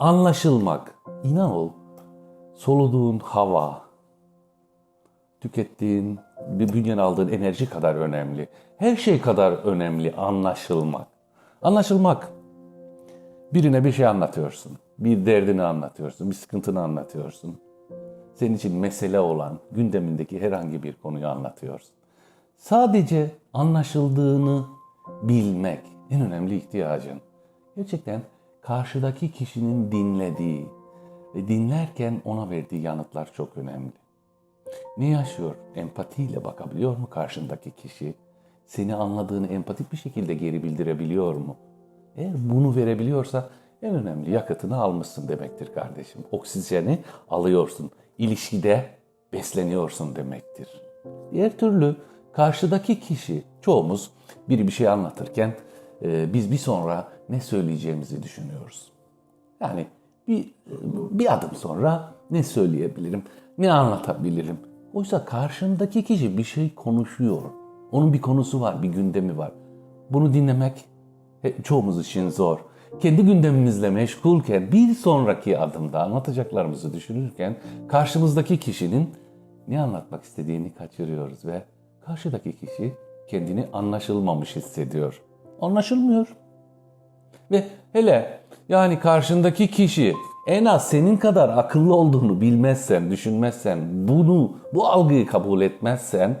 Anlaşılmak. İnan ol, soluduğun hava, tükettiğin, bir bünyen aldığın enerji kadar önemli. Her şey kadar önemli anlaşılmak. Anlaşılmak. Birine bir şey anlatıyorsun. Bir derdini anlatıyorsun, bir sıkıntını anlatıyorsun. Senin için mesele olan gündemindeki herhangi bir konuyu anlatıyorsun. Sadece anlaşıldığını bilmek en önemli ihtiyacın. Gerçekten karşıdaki kişinin dinlediği ve dinlerken ona verdiği yanıtlar çok önemli. Ne yaşıyor? Empatiyle bakabiliyor mu karşındaki kişi? Seni anladığını empatik bir şekilde geri bildirebiliyor mu? Eğer bunu verebiliyorsa en önemli yakıtını almışsın demektir kardeşim. Oksijeni alıyorsun. İlişkide besleniyorsun demektir. Diğer türlü karşıdaki kişi, çoğumuz biri bir şey anlatırken e, biz bir sonra ne söyleyeceğimizi düşünüyoruz. Yani bir, bir adım sonra ne söyleyebilirim, ne anlatabilirim? Oysa karşındaki kişi bir şey konuşuyor. Onun bir konusu var, bir gündemi var. Bunu dinlemek he- çoğumuz için zor. Kendi gündemimizle meşgulken bir sonraki adımda anlatacaklarımızı düşünürken karşımızdaki kişinin ne anlatmak istediğini kaçırıyoruz ve karşıdaki kişi kendini anlaşılmamış hissediyor. Anlaşılmıyor. Ve hele yani karşındaki kişi en az senin kadar akıllı olduğunu bilmezsen, düşünmezsen, bunu, bu algıyı kabul etmezsen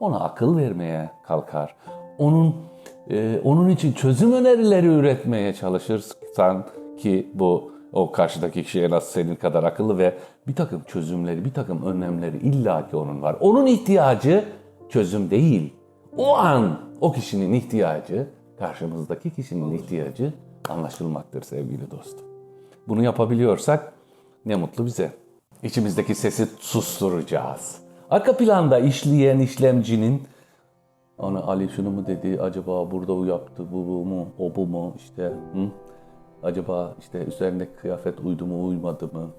ona akıl vermeye kalkar. Onun e, onun için çözüm önerileri üretmeye çalışırsan ki bu o karşıdaki kişi en az senin kadar akıllı ve bir takım çözümleri, bir takım önlemleri illaki onun var. Onun ihtiyacı çözüm değil. O an o kişinin ihtiyacı, karşımızdaki kişinin ihtiyacı anlaşılmaktır sevgili dostum. Bunu yapabiliyorsak ne mutlu bize. İçimizdeki sesi susturacağız. Arka planda işleyen işlemcinin ona Ali şunu mu dedi, acaba burada o yaptı, bu, bu mu, o bu mu işte, hı? acaba işte üzerindeki kıyafet uydu mu, uymadı mı?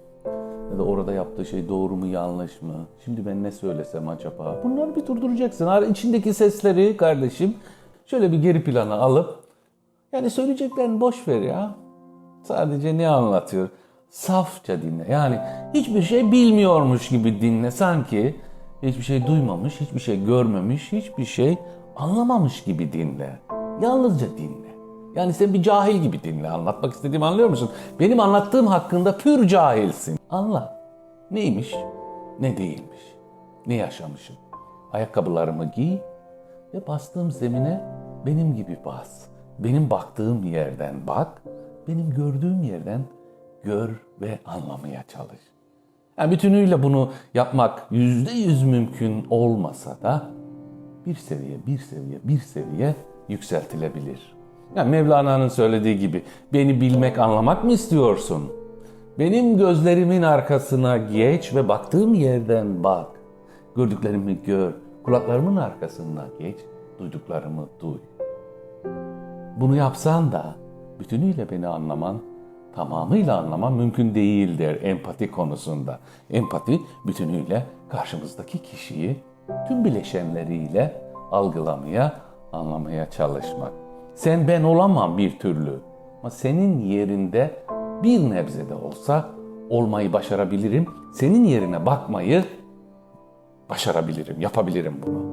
Ya da orada yaptığı şey doğru mu, yanlış mı? Şimdi ben ne söylesem acaba? Bunları bir durduracaksın. İçindeki sesleri kardeşim şöyle bir geri plana alıp yani söyleyeceklerini boş ver ya. Sadece ne anlatıyor? Safça dinle. Yani hiçbir şey bilmiyormuş gibi dinle. Sanki hiçbir şey duymamış, hiçbir şey görmemiş, hiçbir şey anlamamış gibi dinle. Yalnızca dinle. Yani sen bir cahil gibi dinle. Anlatmak istediğimi anlıyor musun? Benim anlattığım hakkında pür cahilsin. Anla. Neymiş, ne değilmiş. Ne yaşamışım. Ayakkabılarımı giy ve bastığım zemine benim gibi bas. Benim baktığım yerden bak, benim gördüğüm yerden gör ve anlamaya çalış. Yani bütünüyle bunu yapmak yüzde yüz mümkün olmasa da bir seviye, bir seviye, bir seviye yükseltilebilir. Yani Mevlana'nın söylediği gibi beni bilmek, anlamak mı istiyorsun? Benim gözlerimin arkasına geç ve baktığım yerden bak. Gördüklerimi gör, kulaklarımın arkasına geç, duyduklarımı duy. Bunu yapsan da bütünüyle beni anlaman, tamamıyla anlaman mümkün değildir empati konusunda. Empati bütünüyle karşımızdaki kişiyi tüm bileşenleriyle algılamaya, anlamaya çalışmak. Sen ben olamam bir türlü ama senin yerinde bir nebze de olsa olmayı başarabilirim. Senin yerine bakmayı başarabilirim, yapabilirim bunu.